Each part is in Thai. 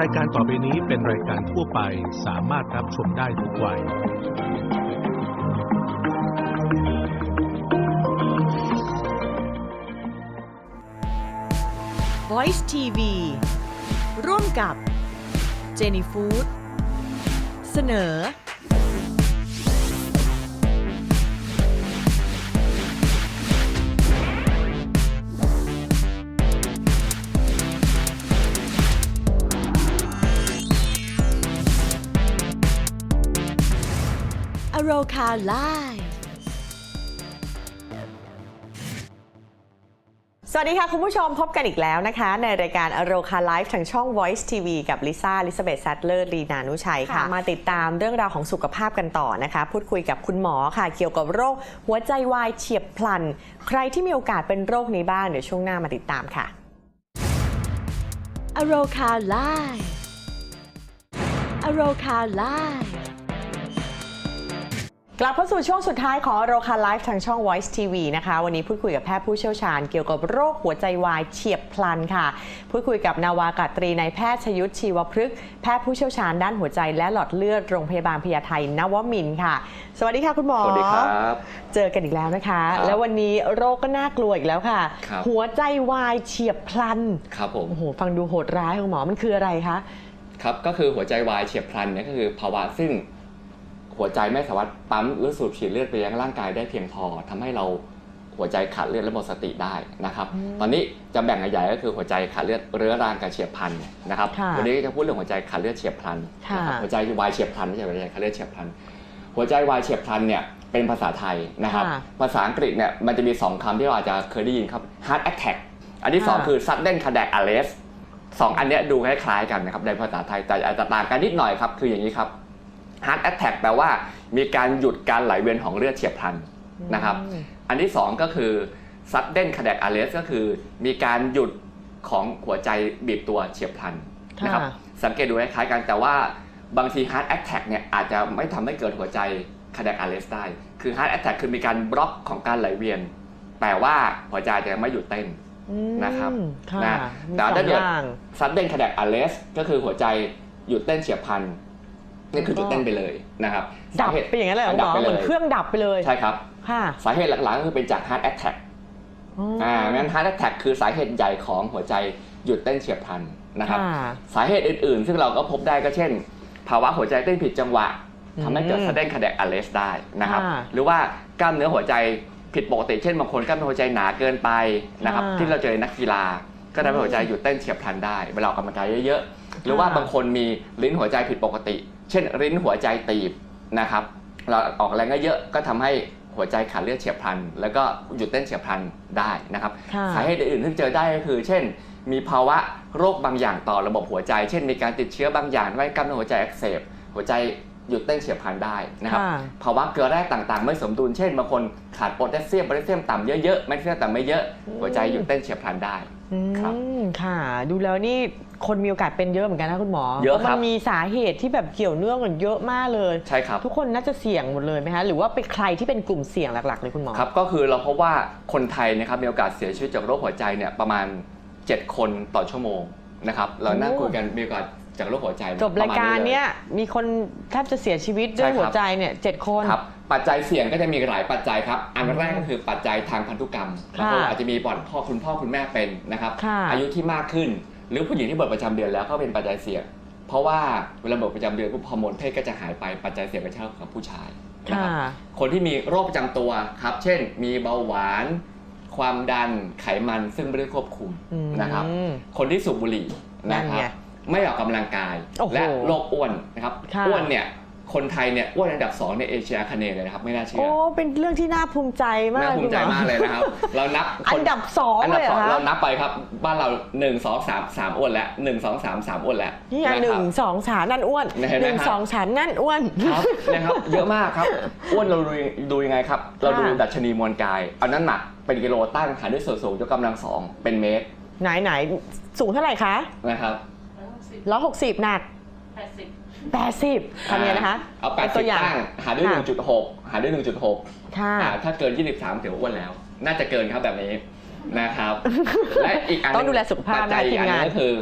รายการต่อไปนี้เป็นรายการทั่วไปสามารถรับชมได้ทุกวัย Voice TV ร่วมกับ Jenny Food เสนอ โรคาไลฟ์สวัสดีค่ะ คุณผู้ชมพบกันอีกแล้วนะคะ ในรายการอโรคาไลฟ์ทางช่อง Voice TV กับลิซ่าลิซาเบธซัตเลอร์ลีนานุชัยค่ะ มาติดตามเรื่องราวของสุขภาพกันต่อนะคะ พูดคุยกับคุณหมอค่ะ เกี่ยวกับโรค หัวใจวายเฉียบพลัน ใครที่มีโอกาสเป็นโรคนี้บ้างเดี๋ยวช่วงหน้ามาติดตามค่ะอโรคาไลฟ์อโรคาไลฟ์ กลับเข้าสู่ช่วงสุดท้ายของโรคาไลฟ์ทางช่อง Voice TV นะคะ วันนี้พูดคุยกับแพทย์ผู้เชี่ยวชาญเกี่ยวกับโรคหัวใจวายเฉียบพลันค่ะ พูดคุยกับนาวากาตรีนายแพทย์ชยุทธชีวพฤกษ์แพทย์ผู้เชี่ยวชาญด้านหัวใจและหลอดเลือดโรงพยาบาลพญาไทนวมินทร์ค่ะ สวัสดีค่ะคุณหมอสวัสดีครับเจอกันอีกแล้วนะคะ ครับแล้ววันนี้โรคก็น่ากลัวอีกแล้วค่ะ ครับ หัวใจวายเฉียบพลันครับผม โอ้โหฟังดูโหดร้ายคุณหมอมันคืออะไรคะ ครับก็คือหัวใจวายเฉียบพลันเนี่ยก็คือภาวะซึ่ง หัวใจไม่สามารถปั๊มหรือสูบฉีดเลือดไปยังร่างกายได้เพียงพอทำให้เราหัวใจขาดเลือดและหมดสติได้นะครับ ตอนนี้จะแบ่งใหญ่ๆก็คือหัวใจขาดเลือดเรื้อรังกับเฉียบพลันนะครับค่ะวันนี้จะพูดเรื่องหัวใจขาดเลือดเฉียบพลันค่ะนะครับหัวใจวายเฉียบพลันไม่ใช่หัวใจขาดเลือดเฉียบพลัน หัวใจวายเฉียบพลันเนี่ยเป็นภาษาไทยนะครับค่ะภาษาอังกฤษเนี่ยมันจะมีสองคำที่เราอาจจะเคยได้ยินครับ heart attack อันที่สองค่ะคือ sudden cardiac arrest สองอันเนี้ยดูคล้ายๆกันนะครับในภาษาไทยแต่อาจจะต่างกันนิดหน่อยครับคืออย่างนี้ครับ heart attack แปลว่ามีการหยุดการไหลเวียนของเลือดเฉียบพลันนะครับ อันที่สองก็คือ sudden cardiac arrest ก็คือ มีการหยุดของหัวใจบีบตัวเฉียบพลันนะครับค่ะสังเกตดูคล้ายๆกันแต่ว่าบางที heart attack เนี่ยอาจจะไม่ทำให้เกิดหัวใจ cardiac arrest ได้ คือ heart attack คือมีการบล็อกของการไหลเวียน แต่ว่าหัวใจจะไม่หยุดเต้นอืมนะครับค่ะนะมีแต่สอถ้างเกิอดย่าง sudden cardiac arrest ก็คือหัวใจหยุดเต้นเฉียบพลัน นี่คือหยุดเต้นไปเลยนะครับดับสาเหตุไปอย่างนั้นเลยเหรอคุณหมอดับไปเหเลมือนยเครื่องดับไปเลยใช่ครับค่ะสาเหตุหลักๆก็คือเป็นจาก heart attack อ่างั้น heart attack คือสาเหตุใหญ่ของหัวใจหยุดเต้นเฉียบพลันนะครับค่ะสาเหตุอื่นๆ ซึ่งเราก็พบได้ก็เช่น ภาวะหัวใจเต้นผิดจังหวะอืมทำให้เกิด sudden cardiac arrest ได้นะครับค่ะหรือว่ากล้ามเนื้อหัวใจผิดปกติเช่นบางคนกล้ามเนื้อหัวใจหนาเกินไปนะครับค่ะที่เราเจอในนักกีฬาก็ทำให้หัวใจหยุดเต้นเฉียบพลันได้เวลาออกกำลังกายเยอะๆหรือว่าค่ะบางคนมีลิ้นหัวใจผิดปกติ เช่นลิ้นหัวใจตีบนะครับ เราออกแรงเยอะๆก็ทำให้หัวใจขาดเลือดเฉียบพลัน แล้วก็หยุดเต้นเฉียบพลันได้นะครับค่ะสาเหตุอื่นๆที่เจอได้ก็คือเช่น มีภาวะโรคบางอย่างต่อระบบหัวใจ เช่น มีการติดเชื้อบางอย่างไว้กล้ามเนื้อหัวใจอักเสบหัวใจหยุดเต้นเฉียบพลันได้นะครับค่ะภาวะเกลือแร่ต่างๆ ไม่สมดุลเช่นบางคนขาดโพแทสเซียมโพแทสเซียมต่ำเยอะๆแมกนีเซียมต่ำไม่เยอะหัวใจหยุดเต้นเฉียบพลันได้ อืมครับค่ะ ดูแล้วนี่คนมีโอกาสเป็นเยอะเหมือนกันนะคุณหมอเยอะพราครับมันมีสาเหตุที่แบบเกี่ยวเนื่องกันเยอะมากเลย ใช่ครับ ทุกคนน่าจะเสี่ยงหมดเลยไหมคะหรือว่าเป็นใครที่เป็นกลุ่มเสี่ยงหลักๆเลยคุณหมอ ครับก็คือเราพบว่าคนไทยนะครับมีโอกาสเสียชีวิตจากโรคหัวใจเนี่ยประมาณ 7 คนต่อชั่วโมงนะครับเรานั่งโอ้คุยกันมีโอกาส จากโรคหัวใจจบรายการปะมณเนี้ยมีคนแทบจะเสียชีวิตด้วยใช่ครับหัวใจเนี่ยเจ็ดคนครับปัจจัยเสี่ยงก็จะมีหลายปัจจัยครับ อันแรกก็คือปัจจัยทางพันธุกรรมค่ะบางคนอาจจะมีปอดพ่อคุณพ่อคุณแม่เป็นนะครับค่ะอายุที่มากขึ้น หรือผู้หญิงที่เบิดประจำเดือนแล้วก็เป็นปัจจัยเสี่ยง เพราะว่าเวลาเบิดประจำเดือนปุ๊บฮอร์โมนเพศก็จะหายไปปัจจัยเสี่ยงก็จะเท่ากับผู้ชายนะค่ะครับคนที่มีโรคประจำตัวครับ เช่น มีเบาหวาน ความดันไขมันซึ่งไม่ได้ควบคุมอืมนะครับ คนที่สูบบุหรี่นั่นะนครัไงบ ไม่ออกกำลังกาย โอ้โหและโรคอ้วนนะครับค่ะ อ้วนเนี่ยคนไทยเนี่ยอ้วนอันดับสองในเอเชียอาคเนย์เลยนะครับไม่น่าเชื่โอ้ อเป็นเรื่องที่น่าภูมิใจมากน่าภูมิใจคุณหอมากเลยนะครับ เรานับคอันน ดับสองอันดัเลบยเหสรอองคะเรานับไปครับ บ้านเรา1 2 3 3อ้วนแล้ว1 2 3 3อ้วนแล้วนี่อันนะหคนึ่รังบสองสามนั่นอ้วนเห็นไหมหนึ่งครับสองสามนั่นอ้วนครับนะครับ เยอะมากครับ อ้วนเราดูดูยังไงครับ เราดูค่ะ ดัชนีมวลกาย เอาน้ำหนักเป็นกิโลตั้งหารด้วยส่วนสูงยกกำลังสองเป็นเมตรไหนไหนสูงเท่าไหร่คะนะครับ ร้อยหกสิบหนักแปดสิบทำไงนะคะเอาป็นตัว80อย่างตั้งหารด้วยค่ะ1.6หารด้วย1.6ค่ะอ่าถ้าเกิน23ถือว่าอ้วนแล้ว น่าจะเกินครับแบบนี้นะครับ และอีกอันหนึ่ต้องดูแลสุขภาพปัจจัยนะอีกอันหนึทีมงานงก็คือ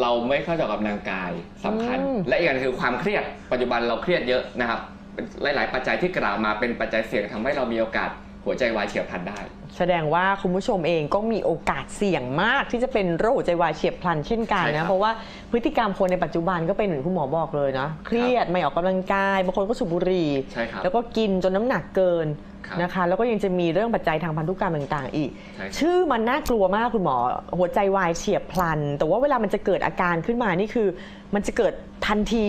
เราไม่เข้าใจออกกำลังกายสำคัญอืมและอีกอย่างคือความเครียดปัจจุบันเราเครียดเยอะนะครับเป็นหลาย ๆ ปัจจัยที่กล่าวมาเป็นปัจจัยเสี่ยงทำให้เรามีโอกาส หัวใจวายเฉียบพลันได้ แสดงว่าคุณผู้ชมเองก็มีโอกาสเสี่ยงมากที่จะเป็นโรคหัวใจวายเฉียบพลันเช่นกันใช่ครันะบเพราะว่าพฤติกรรมคนในปัจจุบันก็เป็นเหมือนคุณหมอบอกเลยนะเครียดไม่ออกกำลังกายบางคนก็สูบบุหรี่ใช่ครับแล้วก็กินจนน้ำหนักเกินครับนะคะ แล้วก็ยังจะมีเรื่องปัจจัยทางพันธุกรรมต่างๆ อีก ใช่ครับ ชื่อมันน่ากลัวมากคุณหมอ หัวใจวายเฉียบพลัน แต่ว่าเวลามันจะเกิดอาการขึ้นมานี่คือ มันจะเกิดทันที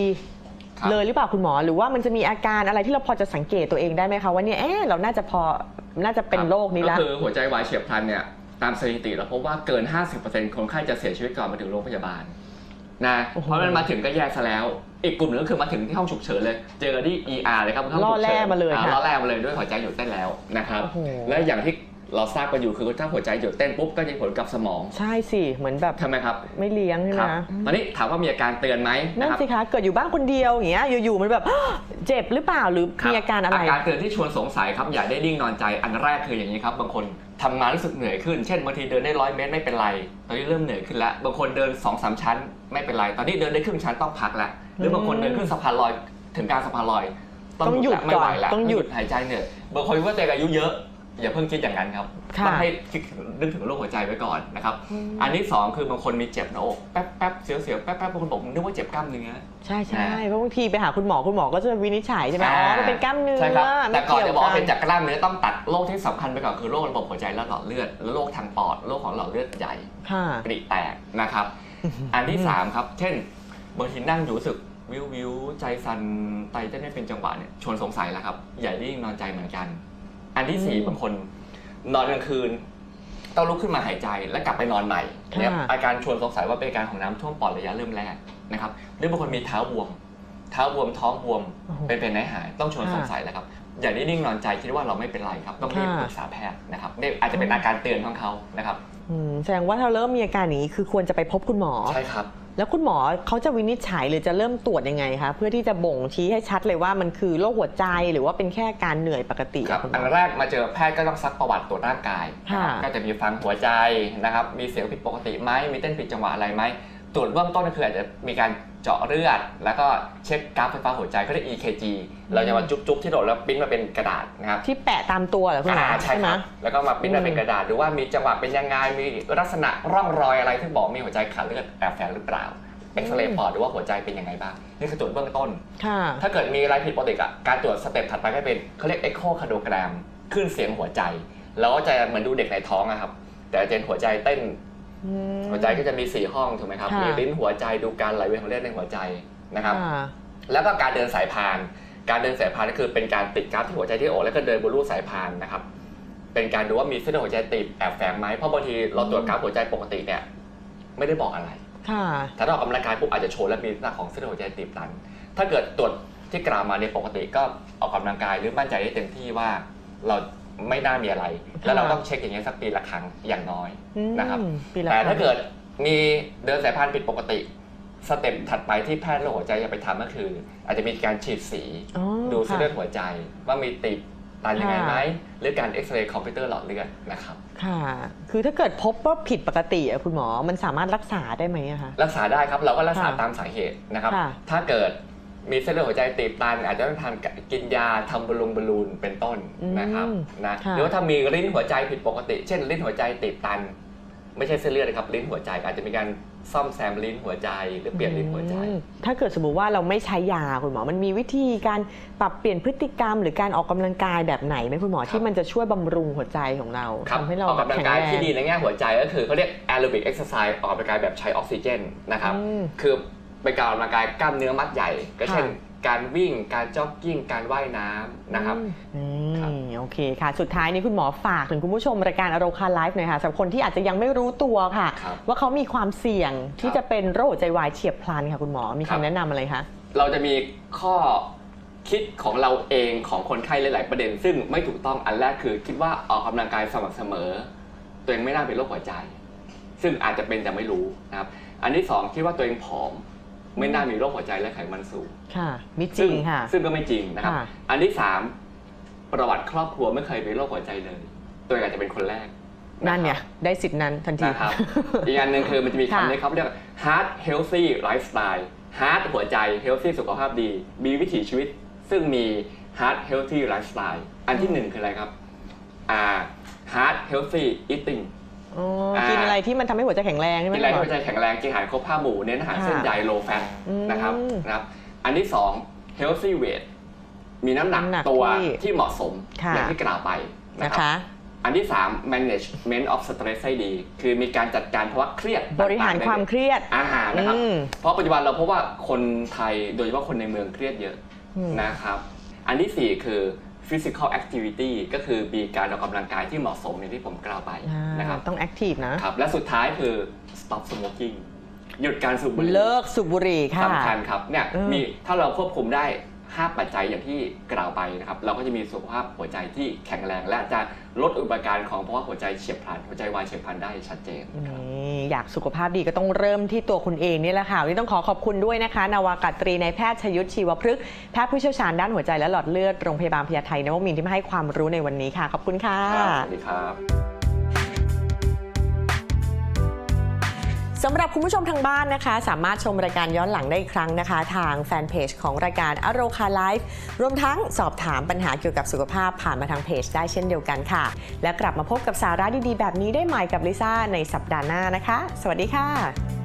ครับ เลยหรือเปล่าคุณหมอ หรือว่ามันจะมีอาการอะไรที่เราพอจะสังเกตตัวเองได้ไหมคะว่าเนี่ยเอ๊ะเราน่าจะพอ น่าจะเป็นโรคนี้แล้วก็คือหัวใจวายเฉียบพลันเนี่ยตามสถิติเราพบว่าเกิน 50%คนไข้จะเสียชีวิตก่อนมาถึงโรงพยาบาลนะโอ้โหเพราะมันมาถึงก็แย่ซะแล้ว อีกกลุ่มหนึงก็คือมาถึงที่ห้องฉุกเฉินเลย เจอกันที่ ER เลยครับห้องฉุกล่อเฉินแร่มาเลยอ่ค่ะล่อแร่มาเลยด้วยหัวใจหยุดเต้นแล้วนะครับโอ้โหและอย่างที่ เราทราบกันอยู่คือถ้าหัวใจหยุดเต้นปุ๊บก็จะมีผลกับสมอง ใช่สิ เหมือนแบบทำไมครับ ไม่เลี้ยงใช่ไหคมรับคะตอนนี้ถามว่ามีอาการเตือนไหมนั่นนะครับสิคะเกิดอยู่บ้านคนเดียวอย่างเงี้ยอยู่ๆมันแบบเจ็บหรือเปล่าหรือคบมีอาการอะไรอาการเตือนที่ชวนสงสัยครับอย่าได้นิ่งนอนใจอันแรกคืออย่างนี้ครับบางคนทำงานรู้สึกเหนื่อยขึ้น เช่นบางทีเดินได้ร้อยเมตรไม่เป็นไร ตอนนี้เริ่มเหนื่อยขึ้นแล้ว บางคนเดิน2อสามชั้น ไม่เป็นไร ตอนนี้เดินได้ครึ่งชั้นต้องพักแล้ว หรือบางคนเดินขึ้นสะพานลอยถึงกลารสะพานลอย ต้องหยุดแล้วไม่ไหวก่อนแล้วต้องหยุดหายใจเหนื่อยบางคนว่าตัวเองอายุเยอะ อย่าเพิ่งคิดอย่างนั้นครับค่ะ ต้องให้คิดนึกถึงโรคหัวใจไว้ก่อนนะครับอันที่สองคือบางคนมีเจ็บหน้าอกแป๊บแป๊บๆเสียวๆแป๊บแป๊บๆบางคนบอกนึกว่าเจ็บกล้ามเนื้อ ใช่ใช่นะเพราะบางทีไปหาคุณหมอคุณหมอก็จะวินิจฉัยใช่ไหมอ๋อมันเป็นกล้ามเนื้อใช่ครับไม่แต่ก่อนเกี่ยวจะบอกกัว่าเป็นนจากกล้ามเนื้อต้องตัดโรคที่สำคัญไปก่อนคือโรคระบบหัวใจและหลอดเลือดและโรคทางปอดโรคของหลอดเลือดใหญ่ค่ะ ปริแตกนะครับ อันที่สามครับ เช่นบางทีนั่งอยู่รู้สึกวิววิวใจสั่นไตเต้นไม่เป็นจังหวะเนี่ยชวนสงสัยแล้วครับอย่ายิ่งนอนใจเหมือนกัน อันที่สี่อืมบางคนนอนกลางคืน ต้องลุกขึ้นมาหายใจแล้วกลับไปนอนใหม่เนี่ยค่ะอาการชวนสงสัยว่าเป็นอาการของน้ำท่วมปอดระยะเริ่มแรกนะครับหรือบางคนมีเท้าบวม เท้าบวมท้องบวมโอ้โหเป็นเป็นไหนหายต้องชวนค่ะสงสัยแล้วครับอย่าได้นิ่งนอนใจคิดว่าเราไม่เป็นไรครับ ต้องรีบค่ะปรึกษาแพทย์นะครับเนี่ยอาจจะเป็นอาการเตือนของเขานะครับอืมแสดงว่าถ้าเริ่มมีอาการอย่างนี้คือควรจะไปพบคุณหมอใช่ครับ แล้วคุณหมอเขาจะวินิจฉัยหรือจะเริ่มตรวจยังไงคะเพื่อที่จะบ่งชี้ให้ชัดเลยว่ามันคือโรคหัวใจหรือว่าเป็นแค่การเหนื่อยปกติครับอะคุณหมอัอนแรกมาเจอแพทย์ก็ต้องซักประวัติตรวจร่างกายนะครับค่ะก็จะมีฟังหัวใจนะครับมีเสียงผิดปกติไหมมีเต้นผิดจังหวะอะไรไหมตรวจเบื้องต้นก็คืออาจจะมีการ เจาะเลือด แล้วก็เช็คกราฟไฟฟ้าหัวใจเขาเรียก EKG เราจะมาจุ๊บๆที่โดดแล้วปริ้นมาเป็นกระดาษนะครับ ที่แปะตามตัวเหรอคุณหมออ่าใช่ใช่ไหคม รับแล้วก็มาปริ้นมาเป็นอืมกระดาษหรือว่ามีจังหวะเป็นยังไงมีลักษณะร่องรอยอะไรที่บอกมีหัวใจขาดเลือดแอบแฝงหรือเปล่าเอ็กซเรย์ปอดหรือว่าหัวใจเป็นยังไงบ้างนี่คือตรวจเบื้องต้น ค่ะ ถ้าเกิดมีอะไรผิดปกติอะการตรวจสเต็ปถัดไปก็เป็นเขาเรียกเอ็กโคคาร์ดแกรมขึ้นเสียงหัวใจ แล้วก็จะเหมือนดูเด็กในท้องอะครับ แต่จะเห็นหัวใจเต้นอืม หัวใจก็จะมี 4 ห้องถูกไหมครับค่ะมีลิ้นหัวใจดูการไหลเวียนของเลือดในหัวใจนะครับค่ะแล้วก็การเดินสายพาน การเดินสายพานก็คือเป็นการติดกราฟที่หัวใจที่อกแล้วก็เดินบนรูสายพานนะครับ เป็นการดูว่ามีเส้นเลือดหัวใจตีบแอบแฝงไหมเพราะบางทีเราตรวจกราฟหัวใจปกติเนี่ยไม่ได้บอกอะไรค่ะถ้าเราออกกำลังกายปุ๊บอาจจะโชว์และมีลักษณะของเส้นเลือดหัวใจตีบตัน ถ้าเกิดตรวจที่กล่าวมาในยปกติก็ออกกำลังกายหรือมั่นใจได้เต็มที่ว่าเรา ไม่น่ามีอะไร แล้วเราต้องเช็คอย่างเงี้ยสักปีละครั้งอย่างน้อยอืมนะครับปีละแต่ครั้ถ้างเกิดมีเดินสายพานผิดปกติสเต็ปถัดไปที่แพทย์โรคหัวใจจะไปทำก็คือ อาจจะมีการฉีดสีอ๋อดูเส้นเลือดค่ะหัวใจ ว่ามีติดตันยังไงค่ะไหมหรือการเอ็กซเรย์คอมพิวเตอร์หลอดเลือดนะครับค่ะ คือถ้าเกิดพบว่าผิดปกติอะคุณหมอมันสามารถรักษาได้ไหมอะคะรักษาได้ครับเราก็รักษาค่ะตามสาเหตุนะครับค่ะถ้าเกิด มีเส้นเลือดหัวใจตีบตัน อาจจะต้องทานกินยาทำบอลลูนบอลลูนเป็นต้นนะครับนะค่ะหรือว่าถ้ามีลิ้นหัวใจผิดปกติ เช่น ลิ้นหัวใจตีบตัน ไม่ใช่เส้นเลือดนะครับลิ้นหัวใจอาจจะมีการซ่อมแซมลิ้นหัวใจหรือเปลี่ยนลิ้นหัวใจอืมถ้าเกิดสมมุติว่าเราไม่ใช้ยาคุณหมอ มันมีวิธีการปรับเปลี่ยนพฤติกรรม หรือการออกกำลังกายแบบไหนไหมคุณหมอที่มันจะช่วยบำรุงหัวใจของเราครับทำให้เราออกแบบกำลังแข็งกายแรงที่ดีในแง่หัวใจก็คือเขาเรียกแอโรบิกเอ็กซ์ไซส์ออกกำลังกายแบบใช้ออกซิเจนนะครับอืมคือ เป็นการออกกำลังกายกล้ามเนื้อมัดใหญ่ ก็เช่นค่ะการวิ่งการจ็อกกิ้งการว่ายน้ำนะครับ อืครับมโอเคค่ะ สุดท้ายนี้คุณหมอฝากถึงคุณผู้ชมรายการอโรคาไลฟ์หน่อยค่ะสำหรับคนที่อาจจะยังไม่รู้ตัวค่ะ ครับ ว่าเขามีความเสี่ยงที่ครับจะเป็นโรคหัวใจวายเฉียบพลันค่ะคุณหมอมีครับคำแนะนำอะไรคะเราจะมีข้อคิดของเราเองของคนไข้หลาย ๆ ประเด็น ซึ่งไม่ถูกต้องอันแรกคือ คิดว่าออกกำลังกายสม่ำเสมอ ตัวเองไม่น่าเป็นโรคหัวใจ ซึ่งอาจจะเป็นแต่ไม่รู้นะครับ อันที่สองคิดว่าตัวเองผอม ไม่น่ามีโรคหัวใจและไขมันสูงค่ะมิจซึ่ริงค่ะ ซึ่งก็ไม่จริงนะครับ ค่ะ อันที่สามประวัติครอบครัวไม่เคยมีโรคหัวใจเลย ตัวเองอาจจะเป็นคนแรกนั่นเนี่ยได้สิทธินั้นทันที นะครับ อีกอันหนึ่งคือมันจะมีค่ะคำนี้ครับเรียกว่า heart healthy lifestyle heart หัวใจ healthy สุขภาพดี มีวิถีชีวิต ซึ่งมี heart healthy lifestyle อันที่หนึ่งคืออะไรครับอ่า heart healthy eating อ๋ออ่ากิกินอะไรที่มันทำให้หัวใจแข็งแรงใช่ไหมกินอะไรคุณหมที่หัวใจแข็งแรงกินอาหารครบห้าหมู่เน้นอาหารค่ะเส้นใย low fat อืมนะครับนะครับ อันที่สอง healthy weight มีน้ำหนักน้ำหนักตัวที่ที่เหมาะสมค่ะ อย่างที่กล่าวไปนะนะครับคคะรับอันที่3 management of stress ให้ดี คือมีการจัดการภาวะเครียดบริหารต่งๆความเครียด อาหารนะครับ อืม เพราะปัจจุบันเราพบว่าคนไทยโดยเฉพาะคนในเมืองเครียดเยอะอืมนะครับ อันที่4คือ physical activity ก็คือมีการออกกำลังกายที่เหมาะสมอย่างที่ผมกล่าวไปอ่านะครับต้องแอคทีฟนะครับและสุดท้ายคือ stop smoking หยุดการสูบบุหรี่เลิกสูบบุหรี่ค่ะสำคัญครับเนี่ยอืมมีถ้าเราควบคุมได้ 5ปัจจัยอย่างที่กล่าวไปนะครับเราก็จะมีสุขภาพหัวใจที่แข็งแรง และจะลดอุปการของภาวะหัวใจเฉียบพลันหัวใจวายเฉียบพลันได้ชัดเจนครับนี่อยากสุขภาพดีก็ต้องเริ่มที่ตัวคุณเองนี่แหละค่ะวันนี้ต้องขอขอบคุณด้วยนะคะ นาวากาตรีในายแพทย์ชยุทธชีวพฤกษ์แพทย์ผู้เชี่ยวชาญด้านหัวใจและหลอดเลือดโรงพยาบาลพญาไทนวมินทร์ที่มาให้ความรู้ในวันนี้ค่ะขอบคุณค่ะครับสวัสดีครับ สำหรับคุณผู้ชมทางบ้านนะคะ สามารถชมรายการย้อนหลังได้อีกครั้งนะคะ ทางแฟนเพจของรายการอโรคาไลฟ์รวมทั้งสอบถามปัญหาเกี่ยวกับสุขภาพผ่านมาทางเพจได้เช่นเดียวกันค่ะ และกลับมาพบกับสาระดีๆ แบบนี้ได้ใหม่กับลิซ่าในสัปดาห์หน้านะคะ สวัสดีค่ะ